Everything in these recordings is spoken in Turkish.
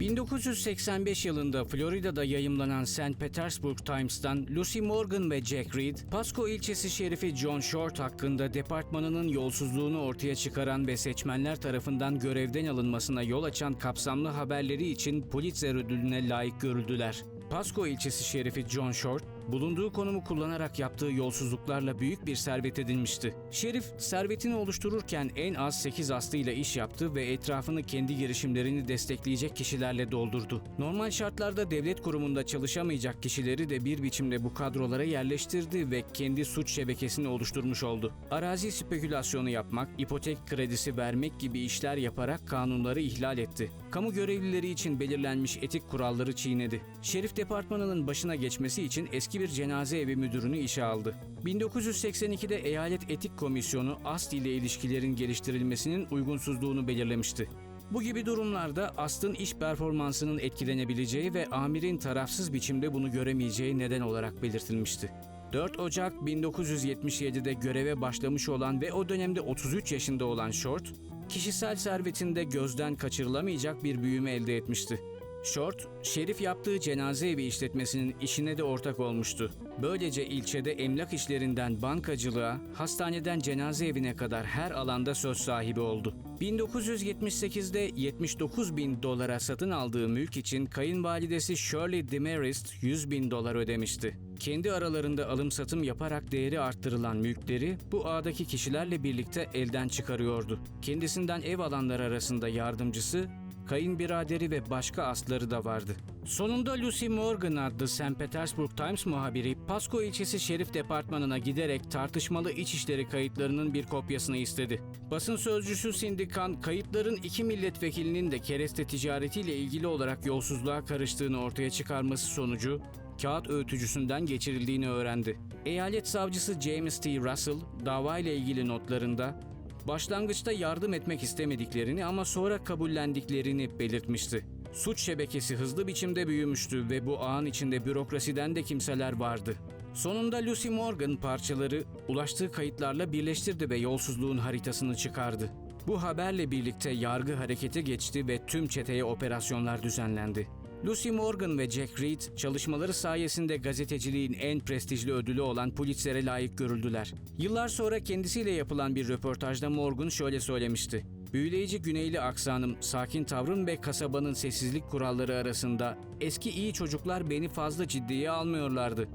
1985 yılında Florida'da yayımlanan St. Petersburg Times'tan Lucy Morgan ve Jack Reed, Pasco ilçesi şerifi John Short hakkında departmanının yolsuzluğunu ortaya çıkaran ve seçmenler tarafından görevden alınmasına yol açan kapsamlı haberleri için Pulitzer ödülüne layık görüldüler. Pasco ilçesi şerifi John Short, bulunduğu konumu kullanarak yaptığı yolsuzluklarla büyük bir servet edinmişti. Şerif, servetini oluştururken en az 8 aslıyla iş yaptı ve etrafını kendi girişimlerini destekleyecek kişilerle doldurdu. Normal şartlarda devlet kurumunda çalışamayacak kişileri de bir biçimde bu kadrolara yerleştirdi ve kendi suç şebekesini oluşturmuş oldu. Arazi spekülasyonu yapmak, ipotek kredisi vermek gibi işler yaparak kanunları ihlal etti. Kamu görevlileri için belirlenmiş etik kuralları çiğnedi. Şerif departmanının başına geçmesi için eski bir cenaze evi müdürünü işe aldı. 1982'de Eyalet Etik Komisyonu Ast ile ilişkilerin geliştirilmesinin uygunsuzluğunu belirlemişti. Bu gibi durumlarda Ast'ın iş performansının etkilenebileceği ve amirin tarafsız biçimde bunu göremeyeceği neden olarak belirtilmişti. 4 Ocak 1977'de göreve başlamış olan ve o dönemde 33 yaşında olan Short, kişisel servetinde gözden kaçırılamayacak bir büyüme elde etmişti. Short, Şerif yaptığı cenaze evi işletmesinin işine de ortak olmuştu. Böylece ilçede emlak işlerinden bankacılığa, hastaneden cenaze evine kadar her alanda söz sahibi oldu. 1978'de 79 bin dolara satın aldığı mülk için kayınvalidesi Shirley Demarest 100 bin dolar ödemişti. Kendi aralarında alım satım yaparak değeri arttırılan mülkleri bu ağdaki kişilerle birlikte elden çıkarıyordu. Kendisinden ev alanlar arasında yardımcısı, kayınbiraderi ve başka asları da vardı. Sonunda Lucy Morgan adlı St. Petersburg Times muhabiri Pasco ilçesi şerif departmanına giderek tartışmalı içişleri kayıtlarının bir kopyasını istedi. Basın sözcüsü Sindikan kayıtların iki milletvekilinin de kereste ticaretiyle ilgili olarak yolsuzluğa karıştığını ortaya çıkarması sonucu kağıt öğütücüsünden geçirildiğini öğrendi. Eyalet savcısı James T. Russell davayla ilgili notlarında başlangıçta yardım etmek istemediklerini ama sonra kabullendiklerini belirtmişti. Suç şebekesi hızlı biçimde büyümüştü ve bu ağın içinde bürokrasiden de kimseler vardı. Sonunda Lucy Morgan parçaları ulaştığı kayıtlarla birleştirdi ve yolsuzluğun haritasını çıkardı. Bu haberle birlikte yargı harekete geçti ve tüm çeteye operasyonlar düzenlendi. Lucy Morgan ve Jack Reed çalışmaları sayesinde gazeteciliğin en prestijli ödülü olan Pulitzer'e layık görüldüler. Yıllar sonra kendisiyle yapılan bir röportajda Morgan şöyle söylemişti. Büyüleyici güneyli aksanım, sakin tavrım ve kasabanın sessizlik kuralları arasında eski iyi çocuklar beni fazla ciddiye almıyorlardı.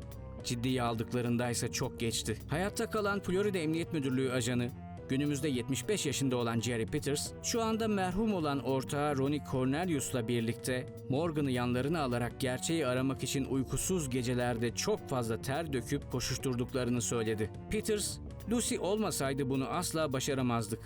Ciddiye aldıklarındaysa çok geçti. Hayatta kalan Florida Emniyet Müdürlüğü ajanı, günümüzde 75 yaşında olan Jerry Peters, şu anda merhum olan ortağı Ronnie Cornelius'la birlikte Morgan'ı yanlarına alarak gerçeği aramak için uykusuz gecelerde çok fazla ter döküp koşuşturduklarını söyledi. Peters, Lucy olmasaydı bunu asla başaramazdık.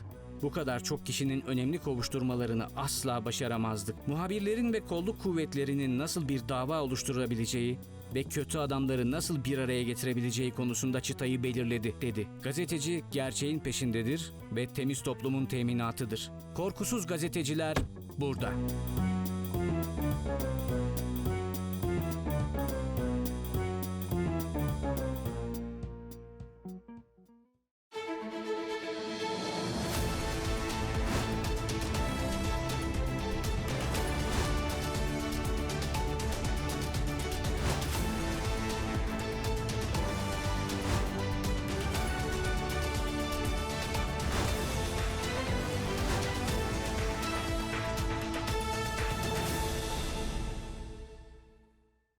Bu kadar çok kişinin önemli kovuşturmalarını asla başaramazdık. Muhabirlerin ve kolluk kuvvetlerinin nasıl bir dava oluşturabileceği ve kötü adamları nasıl bir araya getirebileceği konusunda çıtayı belirledi, dedi. Gazeteci gerçeğin peşindedir ve temiz toplumun teminatıdır. Korkusuz gazeteciler burada.